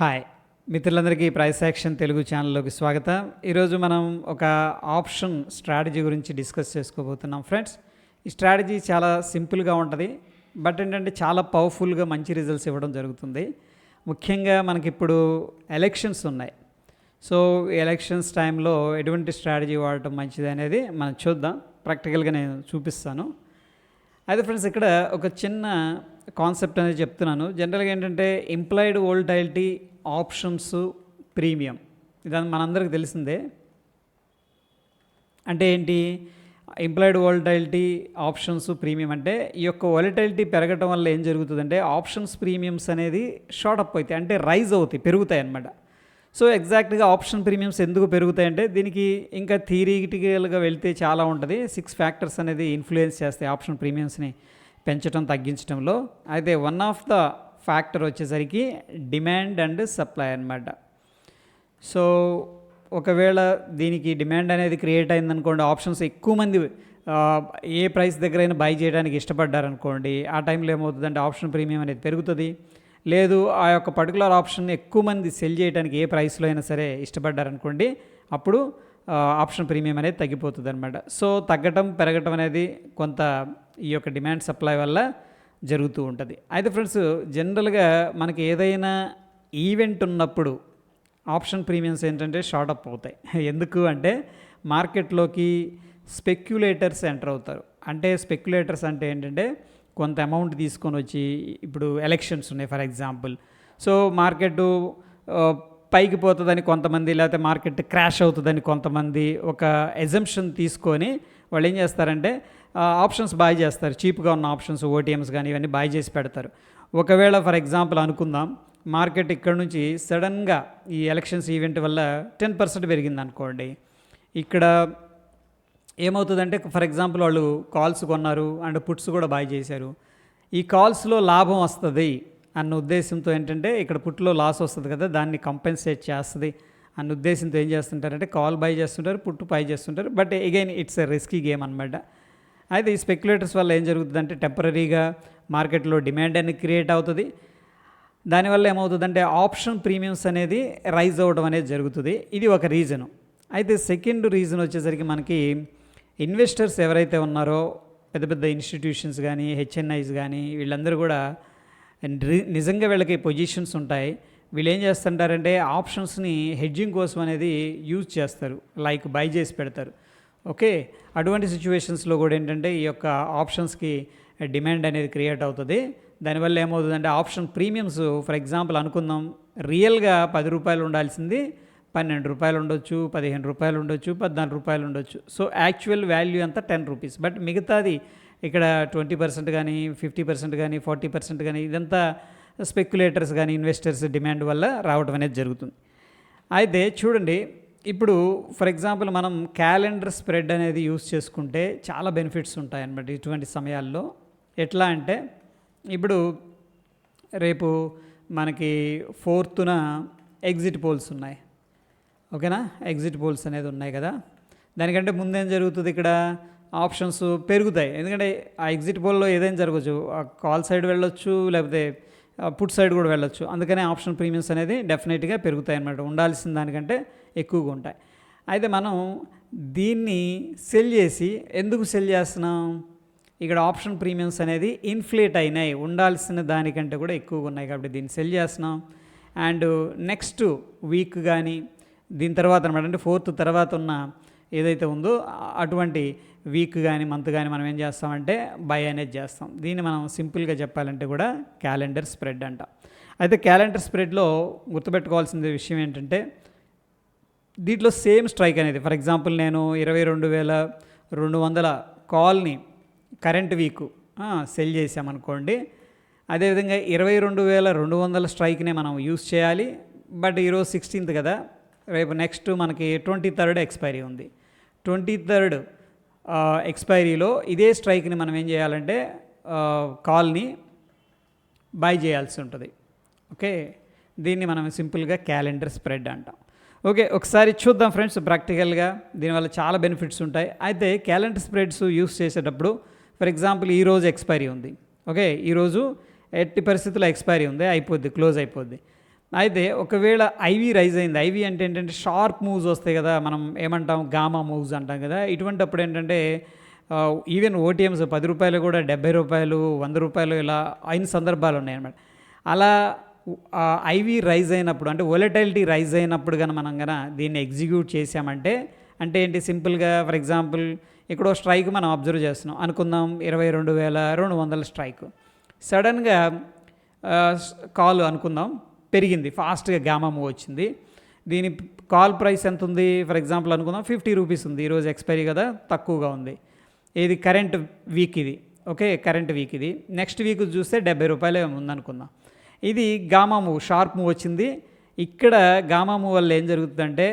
Hi మిత్రులందరికీ price action Telugu ఛానల్లోకి స్వాగతం. ఈరోజు మనం ఒక ఆప్షన్ స్ట్రాటజీ గురించి డిస్కస్ చేసుకోబోతున్నాం ఫ్రెండ్స్. ఈ స్ట్రాటజీ చాలా సింపుల్గా ఉంటుంది బట్ ఏంటంటే చాలా పవర్ఫుల్గా మంచి రిజల్ట్స్ ఇవ్వడం జరుగుతుంది. ముఖ్యంగా మనకి ఇప్పుడు ఎలక్షన్స్ ఉన్నాయి. సో ఎలక్షన్స్ టైంలో ఎటువంటి స్ట్రాటజీ వాడటం మంచిది అనేది మనం చూద్దాం. ప్రాక్టికల్గా నేను చూపిస్తాను. అయితే ఫ్రెండ్స్ ఇక్కడ ఒక చిన్న కాన్సెప్ట్ అనేది చెప్తున్నాను. జనరల్గా ఏంటంటే ఎంప్లాయిడ్ వోల్టైలిటీ ఆప్షన్స్ ప్రీమియం ఇదని మనందరికి తెలిసిందే. అంటే ఏంటి? ఎంప్లాయిడ్ వాలటైలిటీ ఆప్షన్స్ ప్రీమియం అంటే ఈ యొక్క వాలటైలిటీ పెరగటం వల్ల ఏం జరుగుతుందంటే ఆప్షన్స్ ప్రీమియమ్స్ అనేది షార్ట్ అప్ అవుతాయి. అంటే రైజ్ అవుతాయి పెరుగుతాయి అన్నమాట. సో ఎగ్జాక్ట్గా ఆప్షన్ ప్రీమియమ్స్ ఎందుకు పెరుగుతాయంటే దీనికి ఇంకా థీరిటికల్గా వెళ్తే చాలా ఉంటుంది. సిక్స్ ఫ్యాక్టర్స్ అనేది ఇన్ఫ్లుయెన్స్ చేస్తాయి ఆప్షన్ ప్రీమియమ్స్ని పెంచడం తగ్గించడంలో అయితే వన్ ఆఫ్ ద ఫ్యాక్టర్ వచ్చేసరికి డిమాండ్ అండ్ సప్లై అన్నమాట. సో ఒకవేళ దీనికి డిమాండ్ అనేది క్రియేట్ అయిందనుకోండి ఆప్షన్స్ ఎక్కువ మంది ఏ ప్రైస్ దగ్గరైనా బై చేయడానికి ఇష్టపడ్డారనుకోండి ఆ టైంలో ఏమవుతుందంటే ఆప్షన్ ప్రీమియం అనేది పెరుగుతుంది. లేదు ఆ యొక్క పర్టికులర్ ఆప్షన్ ఎక్కువ మంది సెల్ చేయడానికి ఏ ప్రైస్లో అయినా సరే ఇష్టపడ్డారనుకోండి అప్పుడు ఆప్షన్ ప్రీమియం అనేది తగ్గిపోతుంది అనమాట సో తగ్గటం పెరగటం అనేది కొంత ఈ యొక్క డిమాండ్ సప్లై వల్ల జరుగుతూ ఉంటుంది. అయితే ఫ్రెండ్స్ జనరల్గా మనకి ఏదైనా ఈవెంట్ ఉన్నప్పుడు ఆప్షన్ ప్రీమియమ్స్ ఏంటంటే షార్ట్ అప్ అవుతాయి. ఎందుకు అంటే మార్కెట్లోకి స్పెక్యులేటర్స్ ఎంటర్ అవుతారు. అంటే స్పెక్యులేటర్స్ అంటే ఏంటంటే కొంత అమౌంట్ తీసుకొని వచ్చి ఇప్పుడు ఎలక్షన్స్ ఉన్నాయి ఫర్ ఎగ్జాంపుల్. సో మార్కెట్ పైకి పోతుందని కొంతమంది లేకపోతే మార్కెట్ క్రాష్ అవుతుందని కొంతమంది ఒక ఎజంప్షన్ తీసుకొని వాళ్ళు ఏం చేస్తారంటే ఆప్షన్స్ బాయ్ చేస్తారు. చీప్గా ఉన్న ఆప్షన్స్ ఓటీఎంస్ కానీ ఇవన్నీ బాయ్ చేసి పెడతారు. ఒకవేళ ఫర్ ఎగ్జాంపుల్ అనుకుందాం మార్కెట్ ఇక్కడ నుంచి సడన్గా ఈ ఎలక్షన్స్ ఈవెంట్ వల్ల టెన్ పర్సెంట్ పెరిగింది అనుకోండి ఇక్కడ ఏమవుతుందంటే ఫర్ ఎగ్జాంపుల్ వాళ్ళు కాల్స్ కొన్నారు అండ్ పుట్స్ కూడా బాయ్ చేశారు. ఈ కాల్స్లో లాభం వస్తుంది అన్న ఉద్దేశంతో ఏంటంటే ఇక్కడ పుట్లో లాస్ వస్తుంది కదా దాన్ని కంపెన్సేట్ చేస్తుంది అన్న ఉద్దేశంతో ఏం చేస్తుంటారంటే కాల్ బై చేస్తుంటారు పుట్టు బై చేస్తుంటారు. But again it's a risky game అనమాట అయితే ఈ స్పెక్యులేటర్స్ వల్ల ఏం జరుగుతుందంటే టెంపరీగా మార్కెట్లో డిమాండ్ అనేది క్రియేట్ అవుతుంది. దానివల్ల ఏమవుతుందంటే ఆప్షన్ ప్రీమియమ్స్ అనేది రైజ్ అవ్వడం అనేది జరుగుతుంది. ఇది ఒక రీజను అయితే సెకండ్ రీజన్ వచ్చేసరికి మనకి ఇన్వెస్టర్స్ ఎవరైతే ఉన్నారో పెద్ద పెద్ద ఇన్స్టిట్యూషన్స్ కానీ హెచ్ఎన్ఐస్ కానీ వీళ్ళందరూ కూడా నిజంగా వీళ్ళకి పొజిషన్స్ ఉంటాయి. వీళ్ళు ఏం చేస్తుంటారంటే ఆప్షన్స్ని హెడ్జింగ్ కోసం అనేది యూజ్ చేస్తారు. లైక్ బై చేసి పెడతారు. ఓకే అటువంటి సిచ్యువేషన్స్లో కూడా ఏంటంటే ఈ యొక్క ఆప్షన్స్కి డిమాండ్ అనేది క్రియేట్ అవుతుంది. దానివల్ల ఏమవుతుందంటే ఆప్షన్ ప్రీమియమ్స్ ఫర్ ఎగ్జాంపుల్ అనుకుందాం రియల్గా పది రూపాయలు ఉండాల్సింది పన్నెండు రూపాయలు ఉండొచ్చు పదిహేను రూపాయలు ఉండొచ్చు పద్నాలుగు రూపాయలు ఉండొచ్చు. సో యాక్చువల్ వాల్యూ అంతా టెన్ రూపీస్. బట్ మిగతాది ఇక్కడ ట్వంటీ పర్సెంట్ కానీ ఫిఫ్టీ పర్సెంట్ కానీ ఫార్టీ పర్సెంట్ కానీ ఇదంతా స్పెక్యులేటర్స్ కానీ ఇన్వెస్టర్స్ డిమాండ్ వల్ల రావడం అనేది జరుగుతుంది. అయితే చూడండి ఇప్పుడు ఫర్ ఎగ్జాంపుల్ మనం క్యాలెండర్ స్ప్రెడ్ అనేది యూస్ చేసుకుంటే చాలా బెనిఫిట్స్ ఉంటాయన్నమాట ఇటువంటి సమయాల్లో. ఎట్లా అంటే ఇప్పుడు రేపు మనకి ఫోర్త్న ఎగ్జిట్ పోల్స్ ఉన్నాయి. ఓకేనా ఎగ్జిట్ పోల్స్ అనేది ఉన్నాయి కదా? దానికంటే ముందేం జరుగుతుంది ఇక్కడ? ఆప్షన్స్ పెరుగుతాయి. ఎందుకంటే ఆ ఎగ్జిట్ పోల్లో ఏదైనా జరగచ్చు కాల్ సైడ్ వెళ్ళొచ్చు లేకపోతే పుట్ సైడ్ కూడా వెళ్ళొచ్చు. అందుకనే ఆప్షన్ ప్రీమియమ్స్ అనేది డెఫినెట్గా పెరుగుతాయి అన్నమాట ఉండాల్సిన దానికంటే ఎక్కువగా ఉంటాయి. అయితే మనం దీన్ని సెల్ చేసి ఎందుకు సెల్ చేస్తున్నాం? ఇక్కడ ఆప్షన్ ప్రీమియమ్స్ అనేది ఇన్ఫ్లేట్ అయినాయి. ఉండాల్సిన దానికంటే కూడా ఎక్కువగా ఉన్నాయి కాబట్టి దీన్ని సెల్ చేస్తున్నాం. అండ్ నెక్స్ట్ వీక్ కానీ దీని తర్వాత అనమాట అంటే ఫోర్త్ తర్వాత ఉన్న ఏదైతే ఉందో అటువంటి వీక్ కానీ మంత్ కానీ మనం ఏం చేస్తామంటే బై అనేది చేస్తాం. దీన్ని మనం సింపుల్గా చెప్పాలంటే కూడా క్యాలెండర్ స్ప్రెడ్ అంట. అయితే క్యాలెండర్ స్ప్రెడ్లో గుర్తుపెట్టుకోవాల్సిన విషయం ఏంటంటే దీంట్లో సేమ్ స్ట్రైక్ అనేది ఫర్ ఎగ్జాంపుల్ నేను ఇరవై రెండు వేల రెండు వందల కాల్ని కరెంట్ వీక్ సెల్ చేసామనుకోండి అదేవిధంగా ఇరవై రెండు వేల రెండు వందల స్ట్రైక్నే మనం యూస్ చేయాలి. బట్ ఈరోజు సిక్స్టీన్త్ కదా రేపు నెక్స్ట్ మనకి ట్వంటీ థర్డ్ ఎక్స్పైరీ ఉంది. ట్వంటీ థర్డ్ ఎక్స్పైరీలో ఇదే స్ట్రైక్ని మనం ఏం చేయాలంటే కాల్ని బై చేయాల్సి ఉంటుంది. ఓకే? దీన్ని మనం సింపుల్గా క్యాలెండర్ స్ప్రెడ్ అంటాం. ఓకే ఒకసారి చూద్దాం ఫ్రెండ్స్ ప్రాక్టికల్గా. దీనివల్ల చాలా బెనిఫిట్స్ ఉంటాయి. అయితే క్యాలెండర్ స్ప్రెడ్స్ యూస్ చేసేటప్పుడు ఫర్ ఎగ్జాంపుల్ ఈరోజు ఎక్స్పైరీ ఉంది. ఓకే? ఈరోజు ఎట్టి పరిస్థితుల్లో ఎక్స్పైరీ ఉంది అయిపోద్ది క్లోజ్ అయిపోద్ది. అయితే ఒకవేళ ఐవి రైజ్ అయింది ఐవి అంటే ఏంటంటే షార్ప్ మూవ్స్ వస్తాయి కదా మనం ఏమంటాం గామా మూవ్స్ అంటాం కదా ఇటువంటి అప్పుడు ఏంటంటే ఈవెన్ ఓటీఎంస్ పది రూపాయలు కూడా డెబ్బై రూపాయలు వంద రూపాయలు ఇలా అయిన సందర్భాలు ఉన్నాయన్నమాట. అలా ఐవి రైజ్ అయినప్పుడు అంటే ఒలటైలిటీ రైజ్ అయినప్పుడు కానీ మనం కనుక దీన్ని ఎగ్జిక్యూట్ చేసామంటే అంటే ఏంటి సింపుల్గా ఫర్ ఎగ్జాంపుల్ ఇక్కడ స్ట్రైక్ మనం అబ్జర్వ్ చేస్తున్నాం అనుకుందాం ఇరవై రెండు వేల రెండు వందల స్ట్రైక్. సడన్గా కాల్ అనుకుందాం పెరిగింది. ఫాస్ట్గా గామా మూవ్ వచ్చింది. దీని కాల్ ప్రైస్ ఎంత ఉంది ఫర్ ఎగ్జాంపుల్ అనుకుందాం ఫిఫ్టీ రూపీస్ ఉంది. ఈరోజు ఎక్స్పైరీ కదా తక్కువగా ఉంది. ఇది కరెంట్ వీక్ ఇది. ఓకే కరెంట్ వీక్ ఇది. నెక్స్ట్ వీక్ చూస్తే డెబ్బై రూపాయలు ఉందనుకుందాం. ఇది గామా మూవ్ షార్ప్ మూవ్ వచ్చింది. ఇక్కడ గామా మూవ్ వల్ల ఏం జరుగుతుందంటే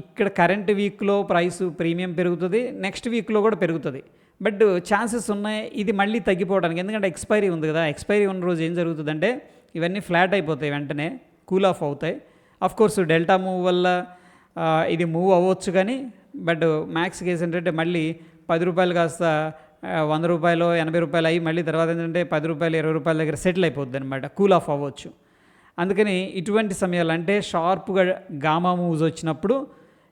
ఇక్కడ కరెంట్ వీక్లో ప్రైస్ ప్రీమియం పెరుగుతుంది నెక్స్ట్ వీక్లో కూడా పెరుగుతుంది. బట్ ఛాన్సెస్ ఉన్నాయి. ఇది మళ్ళీ తగ్గిపోవడానికి ఎందుకంటే ఎక్స్పైరీ ఉంది కదా ఎక్స్పైరీ ఉన్న రోజు ఏం జరుగుతుందంటే ఇవన్నీ ఫ్లాట్ అయిపోతాయి వెంటనే కూల్ ఆఫ్ అవుతాయి. అఫ్ కోర్స్ డెల్టా మూవ్ వల్ల ఇది మూవ్ అవ్వచ్చు కానీ బట్ మ్యాక్స్ కేసు ఏంటంటే మళ్ళీ పది రూపాయలు కాస్త వంద రూపాయలు ఎనభై రూపాయలు అయ్యి మళ్ళీ తర్వాత ఏంటంటే పది రూపాయలు ఇరవై రూపాయల దగ్గర సెటిల్ అయిపోద్ది అనమాట కూల్ ఆఫ్ అవ్వచ్చు. అందుకని ఇటువంటి సమయాలు అంటే షార్ప్గా గామా మూవ్స్ వచ్చినప్పుడు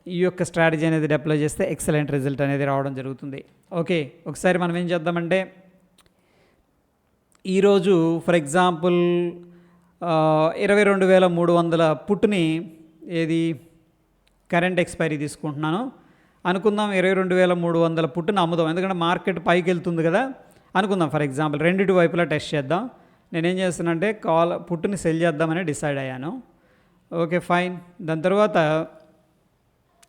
ఈ యొక్క స్ట్రాటజీ అనేది డెప్లై చేస్తే ఎక్సలెంట్ రిజల్ట్ అనేది రావడం జరుగుతుంది. ఓకే ఒకసారి మనం ఏం చేద్దామంటే ఈరోజు ఫర్ ఎగ్జాంపుల్ ఇరవై రెండు వేల మూడు వందల పుట్టుని ఏది కరెంట్ ఎక్స్పైరీ తీసుకుంటున్నాను. అనుకుందాం ఇరవై రెండు వేల మూడు వందల పుట్టుని అమ్ముదాం. ఎందుకంటే మార్కెట్ పైకి వెళ్తుంది కదా. అనుకుందాం ఫర్ ఎగ్జాంపుల్ రెండిటి వైపులా టెస్ట్ చేద్దాం. నేనేం చేస్తానంటే కాల్ పుట్టుని సెల్ చేద్దామని డిసైడ్ అయ్యాను. Okay fine. దాని తర్వాత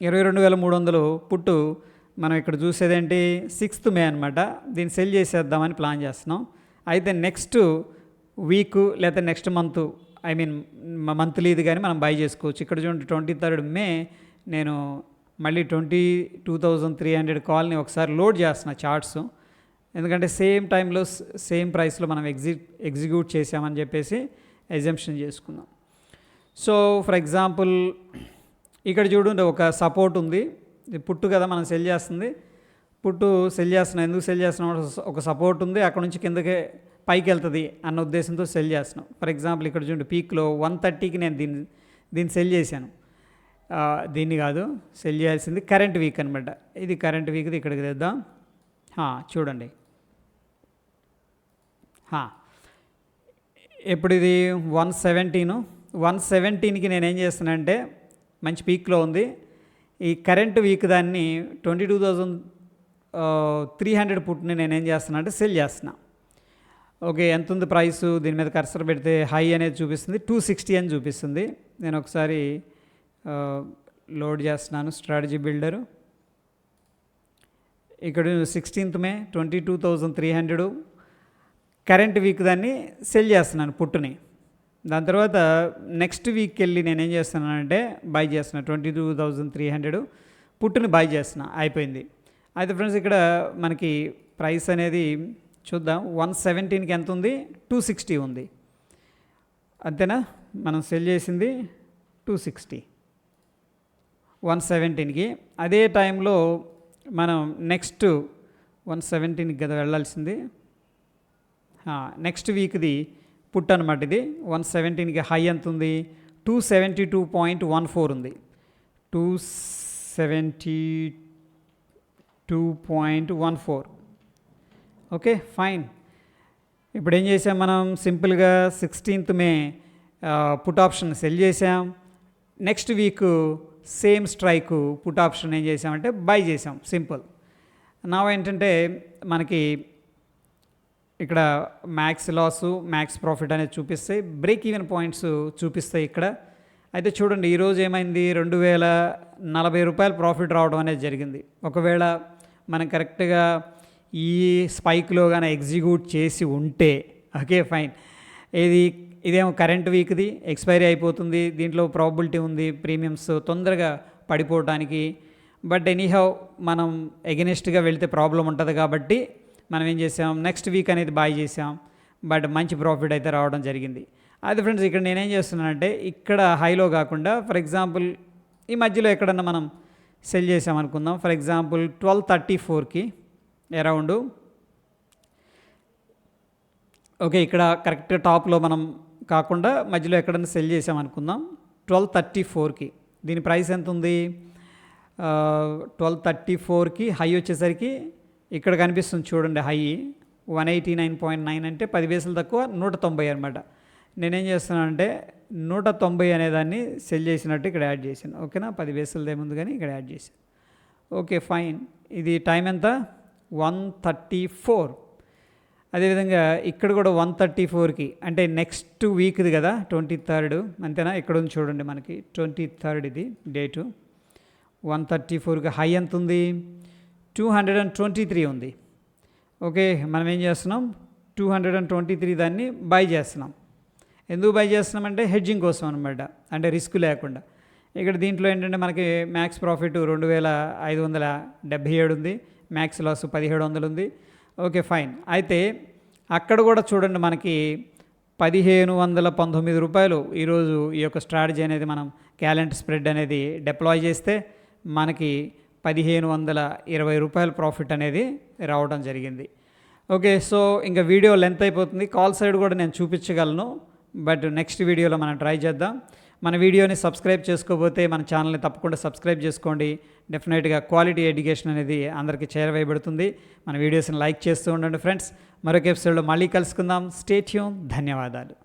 ఇరవై రెండు వేల మూడు వందలు పుట్టు మనం ఇక్కడ చూసేదేంటి? సిక్స్త్ మే అనమాట దీన్ని సెల్ చేసేద్దామని ప్లాన్ చేస్తున్నాం. అయితే నెక్స్ట్ వీక్ లేదా నెక్స్ట్ మంత్ ఐ మీన్ మంత్లీది కానీ మనం బై చేసుకోవచ్చు. ఇక్కడ చూడండి ట్వంటీ థర్డ్ మే నేను మళ్ళీ twenty two thousand three hundred కాల్ని ఒకసారి లోడ్ చేస్తున్నా చార్ట్స్. ఎందుకంటే సేమ్ టైంలో సేమ్ ప్రైస్లో మనం ఎగ్జి ఎగ్జిక్యూట్ చేసామని చెప్పేసి ఎగ్జంప్షన్ చేసుకుందాం. సో ఫర్ ఎగ్జాంపుల్ ఇక్కడ చూడండి ఒక సపోర్ట్ ఉంది. ఇది పుట్టు కదా మనం సెల్ చేస్తుంది. పుట్టు సెల్ చేస్తున్నాం ఎందుకు సెల్ చేస్తున్నాం ఒక సపోర్ట్ ఉంది. అక్కడ నుంచి కిందకే పైకి వెళ్తుంది అన్న ఉద్దేశంతో సెల్ చేస్తున్నాం. ఫర్ ఎగ్జాంపుల్ ఇక్కడ చూడండి పీక్లో వన్ థర్టీకి నేను దీన్ని దీన్ని సెల్ చేశాను. దీన్ని కాదు సెల్ చేయాల్సింది కరెంట్ వీక్ అనమాట ఇది కరెంట్ వీక్ది ఇక్కడికి తెద్దాం. చూడండి. ఇప్పుడు ఇది? వన్ సెవెంటీను వన్ సెవెంటీన్కి నేను ఏం మంచి పీక్లో ఉంది. ఈ కరెంట్ వీక్ దాన్ని twenty two thousand three hundred పుట్ని నేను ఏం చేస్తున్నా అంటే సెల్ చేస్తున్నా. ఓకే ఎంత ఉంది ప్రైస్? దీని మీద కర్సర్ పెడితే హై అనేది చూపిస్తుంది. టూ సిక్స్టీ అని చూపిస్తుంది. నేను ఒకసారి లోడ్ చేస్తున్నాను స్ట్రాటజీ బిల్డరు. ఇక్కడ sixteenth May twenty two thousand three hundred. Current week దాన్ని సెల్ చేస్తున్నాను పుట్టుని. దాని తర్వాత నెక్స్ట్ వీక్కి వెళ్ళి నేను ఏం చేస్తున్నానంటే బై చేస్తున్నాను twenty two thousand three hundred. పుట్టుని buy చేస్తున్నా అయిపోయింది. అయితే ఫ్రెండ్స్ ఇక్కడ మనకి ప్రైస్ అనేది చూద్దాం. వన్ సెవెంటీన్కి ఎంత ఉంది? టూ సిక్స్టీ ఉంది. అంతేనా? మనం సెల్ చేసింది టూ సిక్స్టీ. వన్ సెవెంటీన్కి. అదే టైంలో మనం నెక్స్ట్ వన్ సెవెంటీన్కి కదా వెళ్ళాల్సింది? నెక్స్ట్ వీక్ది పుట్ అనమాట ఇది. వన్ సెవెంటీన్కి హై ఎంత ఉంది? Two seventy two point one four ఉంది. Two seventy two point one four. Okay fine. ఇప్పుడు ఏం చేసాం మనం? సింపుల్గా sixteenth May put option sell చేసాం. Next week same strike put option ఏం చేసామంటే బై చేసాం సింపుల్. నా ఏంటంటే మనకి ఇక్కడ మ్యాక్స్ లాస్ మ్యాక్స్ ప్రాఫిట్ అనేది చూపిస్తాయి బ్రేక్ ఈవెన్ పాయింట్స్ చూపిస్తాయి ఇక్కడ. అయితే చూడండి ఈరోజు ఏమైంది? రెండు వేల నలభై రూపాయలు ప్రాఫిట్ రావడం అనేది జరిగింది. ఒకవేళ మనం కరెక్ట్గా ఈ స్పైక్లో కానీ ఎగ్జిక్యూట్ చేసి ఉంటే ఓకే ఫైన్. ఇది ఇదేమో కరెంట్ వీక్ది ఎక్స్పైరీ అయిపోతుంది దీంట్లో ప్రాబిలిటీ ఉంది ప్రీమియమ్స్ తొందరగా పడిపోవడానికి బట్ ఎనీహౌ మనం ఎగెనిస్ట్గా వెళ్తే ప్రాబ్లం ఉంటుంది కాబట్టి మనం ఏం చేసాం నెక్స్ట్ వీక్ అనేది బాయ్ చేసాం బట్ మంచి ప్రాఫిట్ అయితే రావడం జరిగింది. అయితే ఫ్రెండ్స్ ఇక్కడ నేనేం చేస్తున్నానంటే ఇక్కడ హైలో కాకుండా ఫర్ ఎగ్జాంపుల్ ఈ మధ్యలో ఎక్కడన్నా మనం సెల్ చేసాం అనుకుందాం ఫర్ ఎగ్జాంపుల్ ట్వెల్వ్ థర్టీ ఫోర్కి అరౌండ్ ఓకే ఇక్కడ కరెక్ట్ టాప్లో మనం కాకుండా మధ్యలో ఎక్కడైనా సెల్ చేసామనుకుందాం ట్వెల్వ్ థర్టీ ఫోర్కి దీని ప్రైస్ ఎంత ఉంది ట్వెల్వ్ థర్టీ ఫోర్కి హై వచ్చేసరికి ఇక్కడ కనిపిస్తుంది చూడండి high one eighty nine point nine అంటే పది వేసులు తక్కువ నూట తొంభై అనమాట నేనేం చేస్తున్నానంటే నూట తొంభై అనేదాన్ని సెల్ చేసినట్టు ఇక్కడ యాడ్ చేశాను. ఓకేనా? పది వేసులదే ముందు కానీ ఇక్కడ యాడ్ చేశాను. ఓకే ఫైన్ ఇది టైం ఎంత? One thirty four. అదేవిధంగా ఇక్కడ కూడా వన్ థర్టీ ఫోర్కి. అంటే నెక్స్ట్ వీక్ది కదా ట్వంటీ థర్డ్. అంతేనా? ఇక్కడ ఉంది చూడండి మనకి ట్వంటీ థర్డ్ ఇది డేటు. వన్ థర్టీ ఫోర్కి హై ఎంత ఉంది two hundred and twenty three ఉంది. ఓకే మనం ఏం చేస్తున్నాం? Two hundred and twenty three దాన్ని బై చేస్తున్నాం. ఎందుకు బై చేస్తున్నామంటే హెడ్జింగ్ కోసం అనమాట అంటే రిస్క్ లేకుండా. ఇక్కడ దీంట్లో ఏంటంటే మనకి మ్యాక్స్ ప్రాఫిట్ రెండు వేల ఐదు వందల డెబ్భై ఏడు ఉంది. మ్యాక్స్ లాస్ పదిహేడు వందలు ఉంది ఓకే ఫైన్ అయితే అక్కడ కూడా చూడండి మనకి పదిహేను వందల పంతొమ్మిది రూపాయలు ఈరోజు ఈ యొక్క స్ట్రాటజీ అనేది మనం క్యాలెండర్ స్ప్రెడ్ అనేది డిప్లాయ్ చేస్తే మనకి పదిహేను వందల ఇరవై రూపాయల ప్రాఫిట్ అనేది రావడం జరిగింది. ఓకే సో ఇంకా వీడియో లెంత్ అయిపోతుంది. కాల్ సైడ్ కూడా నేను చూపించగలను బట్ నెక్స్ట్ వీడియోలో మనం ట్రై చేద్దాం. మన వీడియోని సబ్స్క్రైబ్ చేసుకోకపోతే మన ఛానల్ని తప్పకుండా సబ్స్క్రైబ్ చేసుకోండి. డెఫినెట్గా క్వాలిటీ ఎడ్యుకేషన్ అనేది అందరికీ చేరవేయబడుతుంది. మన వీడియోస్ని లైక్ చేస్తూ ఉండండి ఫ్రెండ్స్. మరొక ఎపిసోడ్లో మళ్ళీ కలుసుకుందాం. స్టేట్యూన్ ధన్యవాదాలు.